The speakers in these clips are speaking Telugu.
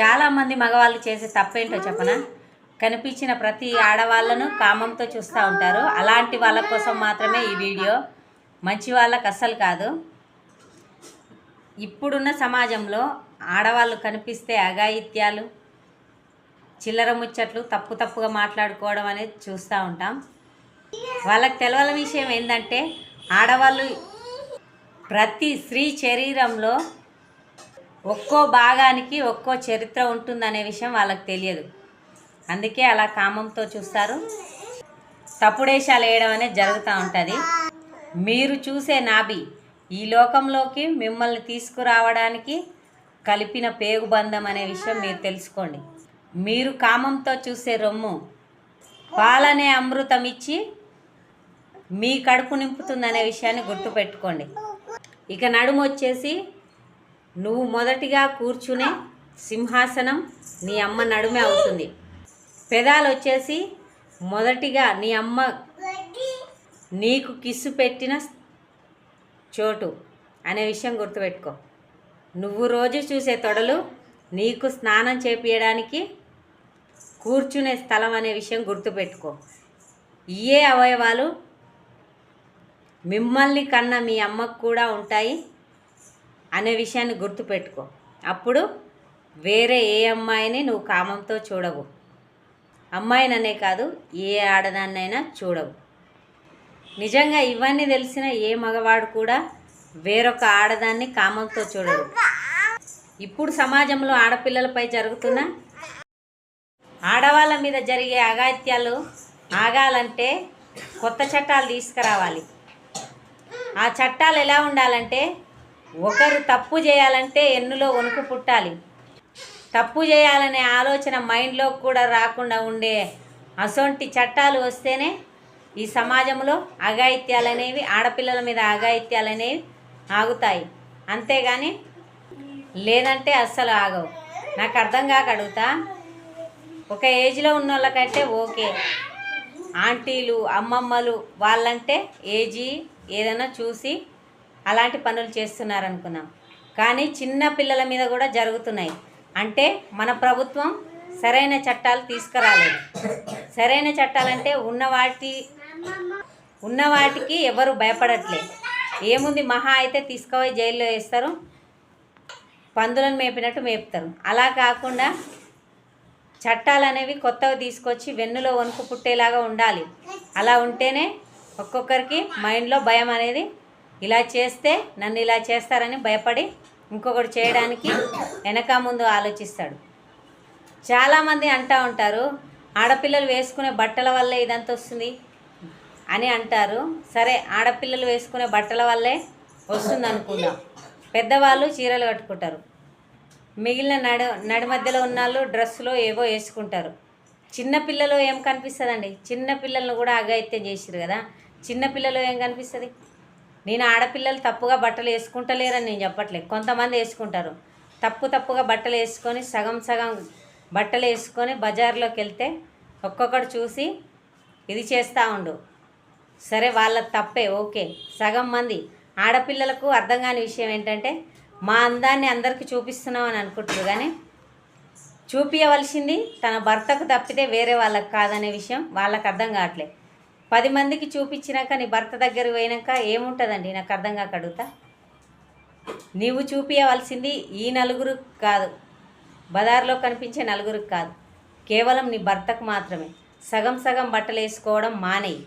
చాలామంది మగవాళ్ళు చేసే తప్పేంటో చెప్పనా? కనిపించిన ప్రతి ఆడవాళ్ళను కామంతో చూస్తూ ఉంటారు. అలాంటి వాళ్ళ కోసం మాత్రమే ఈ వీడియో. మంచి వాళ్ళకి అస్సలు కాదు. ఇప్పుడున్న సమాజంలో ఆడవాళ్ళు కనిపిస్తే అఘాయిత్యాలు చిల్లర ముచ్చట్లు తప్పు తప్పుగా మాట్లాడుకోవడం అనేది చూస్తూ ఉంటాం. వాళ్ళకి తెలవల విషయం ఏంటంటే ఆడవాళ్ళు ప్రతి స్త్రీ శరీరంలో ఒక్కో భాగానికి ఒక్కో చరిత్ర ఉంటుందనే విషయం వాళ్ళకి తెలియదు. అందుకే అలా కామంతో చూస్తారు. తప్పుడేషాలు వేయడం అనేది జరుగుతూ ఉంటుంది. మీరు చూసే నాభి ఈ లోకంలోకి మిమ్మల్ని తీసుకురావడానికి కలిపిన పేగుబంధం అనే విషయం మీరు తెలుసుకోండి. మీరు కామంతో చూసే రొమ్ము పాలనే అమృతం ఇచ్చి మీ కడుపు నింపుతుందనే విషయాన్ని గుర్తుపెట్టుకోండి. ఇక నడుము వచ్చేసి నువ్వు మొదటిగా కూర్చునే సింహాసనం నీ అమ్మ నడుమే అవుతుంది. పెదాలు వచ్చేసి మొదటిగా నీ అమ్మ నీకు కిస్సు పెట్టిన చోటు అనే విషయం గుర్తుపెట్టుకో. నువ్వు రోజు చూసే తొడలు నీకు స్నానం చేపియడానికి కూర్చునే స్థలం అనే విషయం గుర్తుపెట్టుకో. ఇయే అవయవాలు మిమ్మల్ని కన్న మీ అమ్మకు కూడా ఉంటాయి. అనే విషయాన్ని గుర్తుపెట్టుకో. అప్పుడు వేరే ఏ అమ్మాయిని నువ్వు కామంతో చూడవు. అమ్మాయిననే కాదు ఏ ఆడదాన్నైనా చూడవు. నిజంగా ఇవన్నీ తెలిసిన ఏ మగవాడు కూడా వేరొక ఆడదాన్ని కామంతో చూడడు. ఇప్పుడు సమాజంలో ఆడపిల్లలపై జరుగుతున్న ఆడవాళ్ళ మీద జరిగే అగాత్యాలు ఆగాలంటే కొత్త చట్టాలు తీసుకురావాలి. ఆ చట్టాలు ఎలా ఉండాలంటే ఒకరు తప్పు చేయాలంటే ఎన్నులో వణుకు పుట్టాలి. తప్పు చేయాలనే ఆలోచన మైండ్లో కూడా రాకుండా ఉండే అసొంటి చట్టాలు వస్తేనే ఈ సమాజంలో అఘాయిత్యాలు అనేవి ఆడపిల్లల మీద అఘాయిత్యాలు అనేవి ఆగుతాయి. అంతేగాని లేదంటే అస్సలు ఆగవు. నాకు అర్థం కాక అడుగుతా. ఒక ఏజ్లో ఉన్న వాళ్ళకంటే ఓకే. ఆంటీలు అమ్మమ్మలు వాళ్ళంటే ఏజీ ఏదైనా చూసి అలాంటి పనులు చేస్తున్నారు అనుకున్నాం కానీ చిన్న పిల్లల మీద కూడా జరుగుతున్నాయి. అంటే మన ప్రభుత్వం సరైన చట్టాలు తీసుకురాలేదు. సరైన చట్టాలంటే ఉన్న వాటి ఉన్న వాటికి ఎవరు భయపడట్లేదు. ఏముంది మహా అయితే తీసుకుపోయి జైల్లో వేస్తారు పందులను మేపినట్టు మేపుతారు. అలా కాకుండా చట్టాలు అనేవి కొత్తవి తీసుకొచ్చి వెన్నులో వణుకు పుట్టేలాగా ఉండాలి. అలా ఉంటేనే ఒక్కొక్కరికి మైండ్లో భయం అనేది ఇలా చేస్తే నన్ను ఇలా చేస్తారని భయపడి ఇంకొకటి చేయడానికి వెనక ముందు ఆలోచిస్తాడు. చాలామంది అంటూ ఉంటారు ఆడపిల్లలు వేసుకునే బట్టల వల్లే ఇదంతా వస్తుంది అని అంటారు. సరే ఆడపిల్లలు వేసుకునే బట్టల వల్లే వస్తుంది అనుకుందాం. పెద్దవాళ్ళు చీరలు కట్టుకుంటారు. మిగిలిన నడు నడి మధ్యలో ఉన్న వాళ్ళు డ్రెస్సులో ఏవో వేసుకుంటారు. చిన్నపిల్లలు ఏం కనిపిస్తుందండి? చిన్నపిల్లలను కూడా అఘాయిత్యం చేసిరు కదా? చిన్నపిల్లలు ఏం కనిపిస్తుంది? నేను ఆడపిల్లలు తప్పుగా బట్టలు వేసుకుంటలేరని నేను చెప్పట్లేదు. కొంతమంది వేసుకుంటారు. తప్పు తప్పుగా బట్టలు వేసుకొని సగం సగం బట్టలు వేసుకొని బజార్లోకి వెళ్తే ఒక్కొక్కడు చూసి ఇది చేస్తూ ఉండు. సరే వాళ్ళ తప్పే ఓకే. సగం మంది. ఆడపిల్లలకు అర్థం కాని విషయం ఏంటంటే మా అందాన్ని అందరికీ చూపిస్తున్నాం అని అనుకుంటారు కానీ చూపించవలసింది తన భర్తకు తప్పితే వేరే వాళ్ళకి కాదనే విషయం వాళ్ళకి అర్థం కావట్లే పది మందికి చూపించినాక నీ భర్త దగ్గర పోయినాక ఏముంటుందండి? నాకు అర్థం కాక అడుగుతా. నీవు చూపించవలసింది ఈ నలుగురు కాదు. బజార్లో కనిపించే నలుగురికి కాదు. కేవలం నీ భర్తకు మాత్రమే. సగం సగం బట్టలు వేసుకోవడం మానేయి.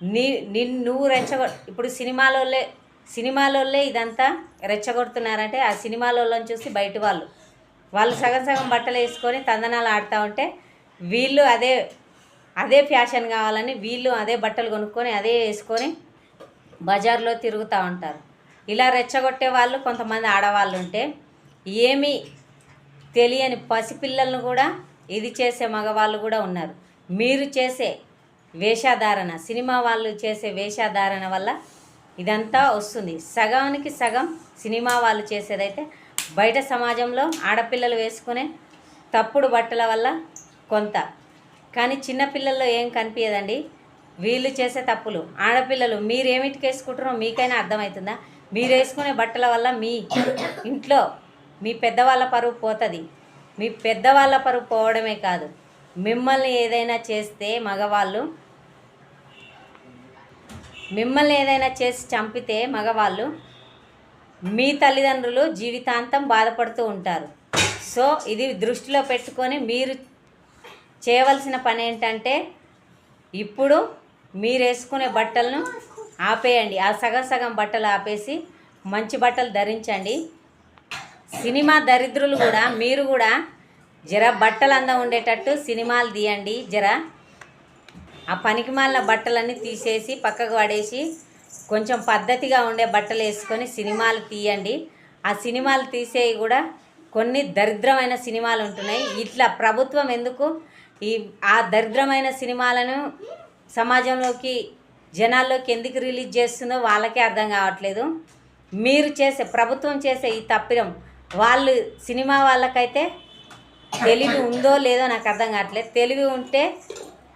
నీ నిన్ నువ్వు రెచ్చగొ ఇప్పుడు సినిమాలోళ్ళే సినిమాలోళ్ళే ఇదంతా రెచ్చగొడుతున్నారంటే ఆ సినిమాలోళ్ళని చూసి బయట వాళ్ళు. వాళ్ళు సగం సగం బట్టలు వేసుకొని తందనాలు ఆడుతూ ఉంటే వీళ్ళు అదే అదే ఫ్యాషన్ కావాలని వీళ్ళు అదే బట్టలు కొనుక్కొని అదే వేసుకొని బజార్లో తిరుగుతూ ఉంటారు. ఇలా రెచ్చగొట్టే వాళ్ళు కొంతమంది ఆడవాళ్ళు ఉంటే ఏమీ తెలియని పసిపిల్లలను కూడా ఇది చేసే మగవాళ్ళు కూడా ఉన్నారు. మీరు చేసే వేషధారణ సినిమా వాళ్ళు చేసే వేషధారణ వల్ల ఇదంతా వస్తుంది. సగానికి సగం సినిమా వాళ్ళు చేసేదైతే బయట సమాజంలో ఆడపిల్లలు వేసుకునే తప్పుడు బట్టల వల్ల కొంత కానీ చిన్నపిల్లల్లో ఏం కనిపించదండి వీళ్ళు చేసే తప్పులు. ఆడపిల్లలు మీరు ఏమిటికి వేసుకుంటారో మీకైనా అర్థమవుతుందా? మీరు వేసుకునే బట్టల వల్ల మీ ఇంట్లో మీ పెద్దవాళ్ళ పరువు పోతుంది. మీ పెద్దవాళ్ళ పరువు పోవడమే కాదు. మిమ్మల్ని ఏదైనా చేస్తే మగవాళ్ళు మిమ్మల్ని ఏదైనా చేసి చంపితే మగవాళ్ళు మీ తల్లిదండ్రులు జీవితాంతం బాధపడుతూ ఉంటారు. సో ఇది దృష్టిలో పెట్టుకొని మీరు చేయవలసిన పని ఏంటంటే ఇప్పుడు మీరు వేసుకునే బట్టలను ఆపేయండి. ఆ సగం సగం బట్టలు ఆపేసి మంచి బట్టలు ధరించండి. సినిమా దరిద్రులు కూడా మీరు కూడా జర బట్టలు అందం ఉండేటట్టు సినిమాలు తీయండి. జర ఆ పనికిమాలిన బట్టలన్నీ తీసేసి పక్కకు పడేసి కొంచెం పద్ధతిగా ఉండే బట్టలు వేసుకొని సినిమాలు తీయండి. ఆ సినిమాలు తీసేవి కూడా కొన్ని దరిద్రమైన సినిమాలు ఉంటున్నాయి. ఇట్లా ప్రభుత్వం ఎందుకు ఈ ఆ దరిద్రమైన సినిమాలను సమాజంలోకి జనాల్లోకి ఎందుకు రిలీజ్ చేస్తుందో వాళ్ళకే అర్థం కావట్లేదు. మీరు చేసే ప్రభుత్వం చేసే ఈ తప్పిదం వాళ్ళు సినిమా వాళ్ళకైతే తెలివి ఉందో లేదో నాకు అర్థం కావట్లేదు. తెలివి ఉంటే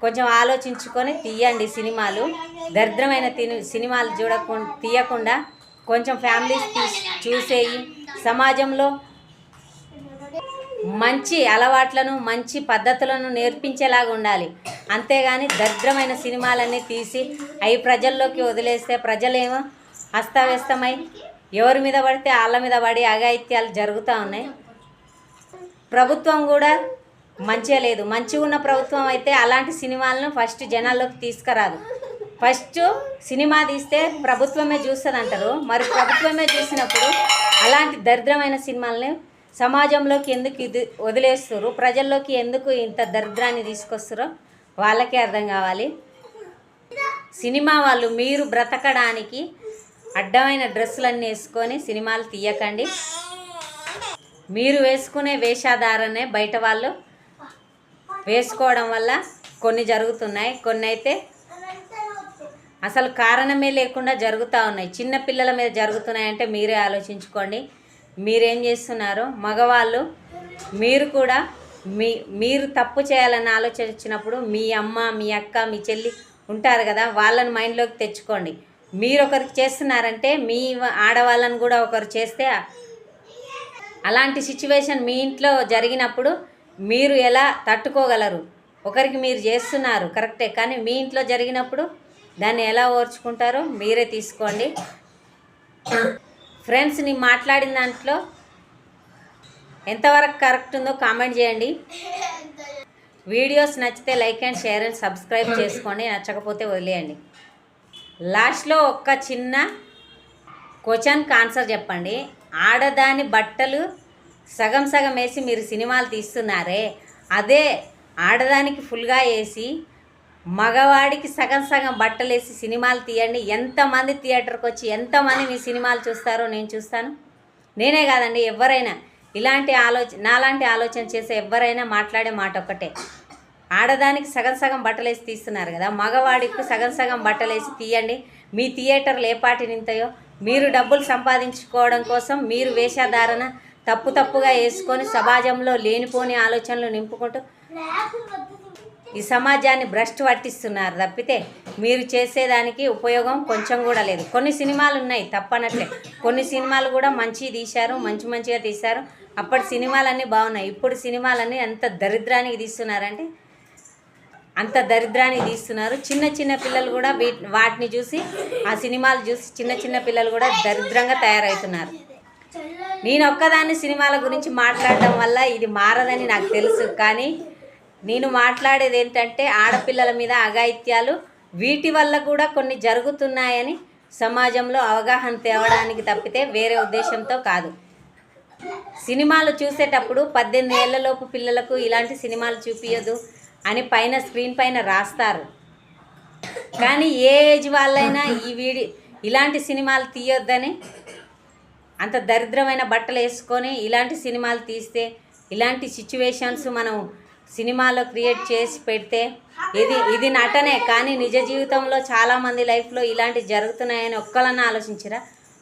కొంచెం ఆలోచించుకొని తీయండి సినిమాలు. దరిద్రమైన తిని సినిమాలు చూడకుండా తీయకుండా కొంచెం ఫ్యామిలీస్ తీసి చూసేయి. సమాజంలో మంచి అలవాట్లను మంచి పద్ధతులను నేర్పించేలాగా ఉండాలి. అంతేగాని దరిద్రమైన సినిమాలన్నీ తీసి అవి ప్రజల్లోకి వదిలేస్తే ప్రజలేమో అస్తవ్యస్తమై ఎవరి మీద పడితే వాళ్ళ మీద పడి అఘాయిత్యాలు జరుగుతూ ఉన్నాయి. ప్రభుత్వం కూడా మంచిగా లేదు. మంచిగా ఉన్న ప్రభుత్వం అయితే అలాంటి సినిమాలను ఫస్ట్ జనాల్లోకి తీసుకురాదు. ఫస్ట్ సినిమా తీస్తే ప్రభుత్వమే చూస్తుంది అంటారు మరి ప్రభుత్వమే చూసినప్పుడు అలాంటి దరిద్రమైన సినిమాలని సమాజంలోకి ఎందుకు ఇది వదిలేస్తారు ప్రజల్లోకి ఎందుకు ఇంత దరిద్రాన్ని తీసుకొస్తారో వాళ్ళకే అర్థం కావాలి. సినిమా వాళ్ళు మీరు బ్రతకడానికి అడ్డమైన డ్రెస్సులన్నీ వేసుకొని సినిమాలు తీయకండి. మీరు వేసుకునే వేషాధారనే బయట వాళ్ళు వేసుకోవడం వల్ల కొన్ని జరుగుతున్నాయి కొన్ని అయితే అసలు కారణమే లేకుండా జరుగుతూ ఉన్నాయి. చిన్న పిల్లల మీద జరుగుతున్నాయంటే మీరే ఆలోచించుకోండి. మీరేం చేస్తున్నారు? మగవాళ్ళు మీరు కూడా మీ మీరు తప్పు చేయాలని ఆలోచన వచ్చినప్పుడు మీ అమ్మ మీ అక్క మీ చెల్లి ఉంటారు కదా వాళ్ళని మైండ్లోకి తెచ్చుకోండి. మీరు ఒకరికి చేస్తున్నారంటే మీ ఆడవాళ్ళని కూడా ఒకరు చేస్తే అలాంటి సిచ్యువేషన్ మీ ఇంట్లో జరిగినప్పుడు మీరు ఎలా తట్టుకోగలరు? ఒకరికి మీరు చేస్తున్నారు కరెక్టే కానీ మీ ఇంట్లో జరిగినప్పుడు దాన్ని ఎలా ఓర్చుకుంటారో మీరే తీసుకోండి. ఫ్రెండ్స్ నీ మాట్లాడిన దాంట్లో ఎంతవరకు కరెక్ట్ ఉందో కామెంట్ చేయండి. వీడియోస్ నచ్చితే like and share and subscribe చేసుకోండి. నచ్చకపోతే వదిలేయండి. లాస్ట్లో ఒక్క చిన్న క్వశ్చన్కి ఆన్సర్ చెప్పండి. ఆడదాని బట్టలు సగం సగం వేసి మీరు సినిమాలు తీస్తున్నారే అదే ఆడదానికి ఫుల్గా వేసి మగవాడికి సగం సగం బట్టలేసి సినిమాలు తీయండి. ఎంతమంది థియేటర్కి వచ్చి ఎంతమంది మీ సినిమాలు చూస్తారో నేను చూస్తాను. నేనే కాదండి ఎవరైనా. ఇలాంటి ఆలోచన నాలాంటి ఆలోచన చేసే ఎవరైనా మాట్లాడే మాట ఒక్కటే. ఆడదానికి సగం సగం బట్టలేసి తీస్తున్నారు కదా మగవాడికి సగం సగం బట్టలేసి తీయండి. మీ థియేటర్లు ఏ పాటి నింతాయో? మీరు డబ్బులు సంపాదించుకోవడం కోసం మీరు వేషధారణ తప్పు తప్పుగా వేసుకొని సమాజంలో లేనిపోని ఆలోచనలు నింపుకుంటూ ఈ సమాజాన్ని భ్రష్ట్ పట్టిస్తున్నారు తప్పితే మీరు చేసేదానికి ఉపయోగం కొంచెం కూడా లేదు. కొన్ని సినిమాలు ఉన్నాయి తప్పనట్లే. కొన్ని సినిమాలు కూడా మంచి తీశారు మంచి మంచిగా తీశారు. అప్పటి సినిమాలన్నీ బాగున్నాయి. ఇప్పుడు సినిమాలన్నీ ఎంత దరిద్రానికి తీస్తున్నారంటే అంత దరిద్రానికి తీస్తున్నారు. చిన్న చిన్న పిల్లలు కూడా వీ వాటిని చూసి ఆ సినిమాలు చూసి చిన్న చిన్న పిల్లలు కూడా దరిద్రంగా తయారవుతున్నారు. నేను ఒక్కదాన్ని సినిమాల గురించి మాట్లాడడం వల్ల ఇది మారదని నాకు తెలుసు. కానీ నేను మాట్లాడేది ఏంటంటే ఆడపిల్లల మీద అఘాయిత్యాలు వీటి వల్ల కూడా కొన్ని జరుగుతున్నాయని సమాజంలో అవగాహన తేవడానికి తప్పితే వేరే ఉద్దేశంతో కాదు. సినిమాలు చూసేటప్పుడు పద్దెనిమిది ఏళ్ళలోపు పిల్లలకు ఇలాంటి సినిమాలు చూపించదు అని పైన స్క్రీన్ పైన రాస్తారు. కానీ ఏ ఏజ్ వాళ్ళైనా ఈ వీడి ఇలాంటి సినిమాలు తీయొద్దని అంత దరిద్రమైన బట్టలు వేసుకొని ఇలాంటి సినిమాలు తీస్తే ఇలాంటి సిచ్యువేషన్స్ మనం సినిమాలో క్రియేట్ చేసి పెడితే ఇది ఇది నటనే. కానీ నిజ జీవితంలో చాలామంది లైఫ్లో ఇలాంటి జరుగుతున్నాయని ఒక్కలన్నా ఆలోచించరా?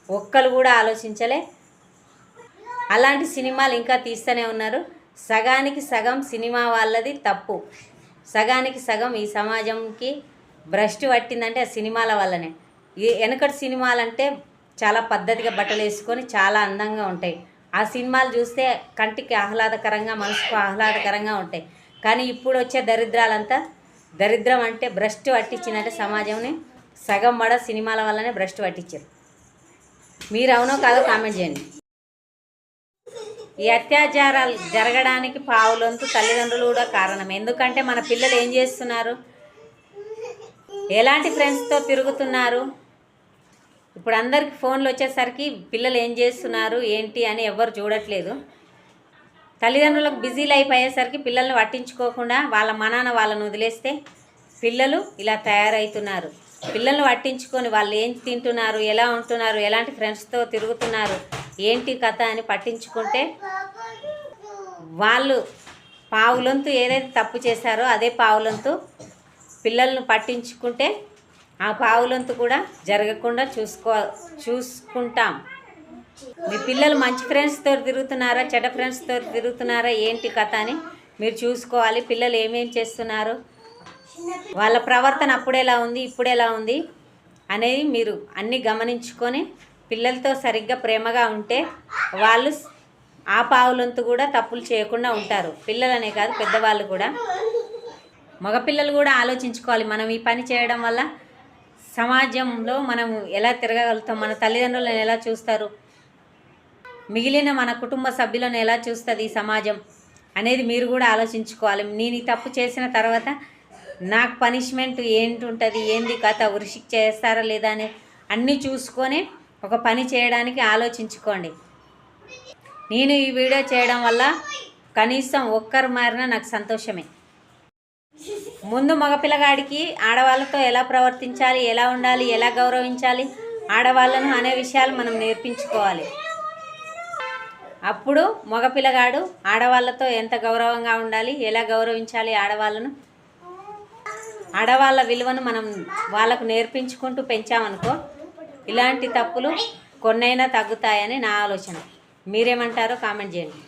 ఒక్కరు కూడా ఆలోచించలే. అలాంటి సినిమాలు ఇంకా తీస్తూనే ఉన్నారు. సగానికి సగం సినిమా వాళ్ళది తప్పు. సగానికి సగం ఈ సమాజంకి భ్రష్టి పట్టిందంటే ఆ సినిమాల వల్లనే. ఈ వెనకటి సినిమాలంటే చాలా పద్ధతిగా బట్టలు వేసుకొని చాలా అందంగా ఉంటాయి. ఆ సినిమాలు చూస్తే కంటికి ఆహ్లాదకరంగా మనసుకు ఆహ్లాదకరంగా ఉంటాయి. కానీ ఇప్పుడు వచ్చే దరిద్రాలంతా దరిద్రం అంటే భ్రష్ట్ పట్టించిందంటే సమాజంని సగం మడ సినిమాల వల్లనే భ్రష్ట్ పట్టించారు. మీరు అవునో కాదో కామెంట్ చేయండి. ఈ అత్యాచారాలు జరగడానికి పావులంతు తల్లిదండ్రులు కూడా కారణం. ఎందుకంటే మన పిల్లలు ఏం చేస్తున్నారు? ఎలాంటి ఫ్రెండ్స్తో తిరుగుతున్నారు? ఇప్పుడు అందరికి ఫోన్లు వచ్చేసరికి పిల్లలు ఏం చేస్తున్నారు? ఏంటి అని ఎవరు చూడట్లేదు. తల్లిదండ్రులకు బిజీలు అయిపోయేసరికి పిల్లల్ని పట్టించుకోకుండా వాళ్ళ మనాన వాళ్ళను వదిలేస్తే పిల్లలు ఇలా తయారవుతున్నారు పిల్లల్ని పట్టించుకొని వాళ్ళు ఏం తింటున్నారు ఎలా ఉంటున్నారు ఎలాంటి ఫ్రెండ్స్తో తిరుగుతున్నారు ఏంటి కథ అని పట్టించుకుంటే వాళ్ళు పావులంతు ఏదైతే తప్పు చేశారో అదే పావులంతు పిల్లలను పట్టించుకుంటే ఆ పావులంతు కూడా జరగకుండా చూసుకో చూసుకుంటాం. మీ పిల్లలు మంచి ఫ్రెండ్స్తో తిరుగుతున్నారా? చెడ్డ ఫ్రెండ్స్తో తిరుగుతున్నారా? ఏంటి కథ అని మీరు చూసుకోవాలి. పిల్లలు ఏమేం చేస్తున్నారు? వాళ్ళ ప్రవర్తన అప్పుడెలా ఉంది? ఇప్పుడెలా ఉంది? అనేది మీరు అన్నీ గమనించుకొని పిల్లలతో సరిగ్గా ప్రేమగా ఉంటే వాళ్ళు ఆ పావులంతు కూడా తప్పులు చేయకుండా ఉంటారు. పిల్లలనే కాదు పెద్దవాళ్ళు కూడా. మగపిల్లలు కూడా ఆలోచించుకోవాలి. మనం ఈ పని చేయడం వల్ల సమాజంలో మనం ఎలా తిరగగలుగుతాం? మన తల్లిదండ్రులను ఎలా చూస్తారు? మిగిలిన మన కుటుంబ సభ్యులను ఎలా చూస్తుంది ఈ సమాజం అనేది మీరు కూడా ఆలోచించుకోవాలి. నేను ఈ తప్పు చేసిన తర్వాత నాకు పనిష్మెంట్ ఏంటి ఉంటుంది ఏంది కథ? ఉరిశిక్ చేస్తారా లేదా అని అన్నీ చూసుకొని ఒక పని చేయడానికి ఆలోచించుకోండి. నేను ఈ వీడియో చేయడం వల్ల కనీసం ఒక్కరు మారినా నాకు సంతోషమే. ముందు మగపిల్లగాడికి ఆడవాళ్ళతో ఎలా ప్రవర్తించాలి? ఎలా ఉండాలి? ఎలా గౌరవించాలి? ఆడవాళ్ళను అనే విషయాలు మనం నేర్పించుకోవాలి. అప్పుడు మగపిల్లగాడు ఆడవాళ్ళతో ఎంత గౌరవంగా ఉండాలి ఎలా గౌరవించాలి ఆడవాళ్ళను? ఆడవాళ్ళ విలువను మనం వాళ్ళకు నేర్పించుకుంటూ పెంచామనుకో ఇలాంటి తప్పులు కొన్నైనా తగ్గుతాయని నా ఆలోచన. మీరేమంటారో కామెంట్ చేయండి.